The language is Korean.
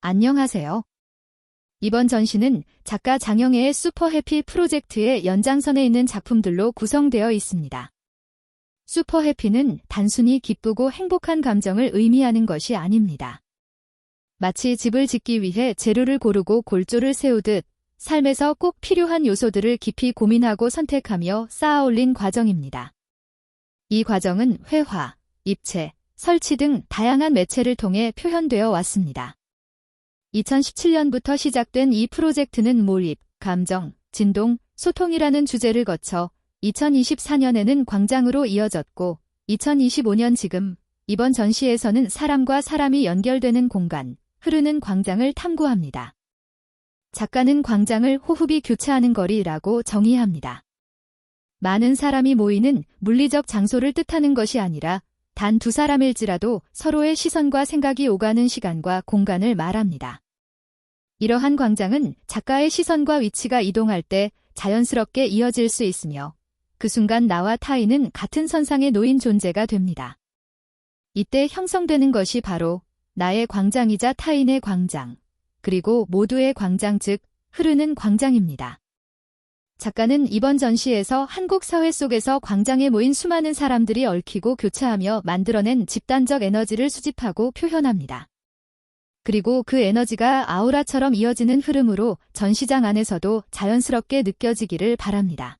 안녕하세요. 이번 전시는 작가 장영애의 슈퍼해피 프로젝트의 연장선에 있는 작품들로 구성되어 있습니다. 슈퍼해피는 단순히 기쁘고 행복한 감정을 의미하는 것이 아닙니다. 마치 집을 짓기 위해 재료를 고르고 골조를 세우듯 삶에서 꼭 필요한 요소들을 깊이 고민하고 선택하며 쌓아 올린 과정입니다. 이 과정은 회화, 입체, 설치 등 다양한 매체를 통해 표현되어 왔습니다. 2017년부터 시작된 이 프로젝트는 몰입, 감정, 진동, 소통이라는 주제를 거쳐 2024년에는 광장으로 이어졌고 2025년 지금 이번 전시에서는 사람과 사람이 연결되는 공간, 흐르는 광장을 탐구합니다. 작가는 광장을 호흡이 교차하는 거리라고 정의합니다. 많은 사람이 모이는 물리적 장소를 뜻하는 것이 아니라 단 두 사람일지라도 서로의 시선과 생각이 오가는 시간과 공간을 말합니다. 이러한 광장은 작가의 시선과 위치가 이동할 때 자연스럽게 이어질 수 있으며 그 순간 나와 타인은 같은 선상에 놓인 존재가 됩니다. 이때 형성되는 것이 바로 나의 광장이자 타인의 광장, 그리고 모두의 광장 즉 흐르는 광장입니다. 작가는 이번 전시에서 한국 사회 속에서 광장에 모인 수많은 사람들이 얽히고 교차하며 만들어낸 집단적 에너지를 수집하고 표현합니다. 그리고 그 에너지가 아우라처럼 이어지는 흐름으로 전시장 안에서도 자연스럽게 느껴지기를 바랍니다.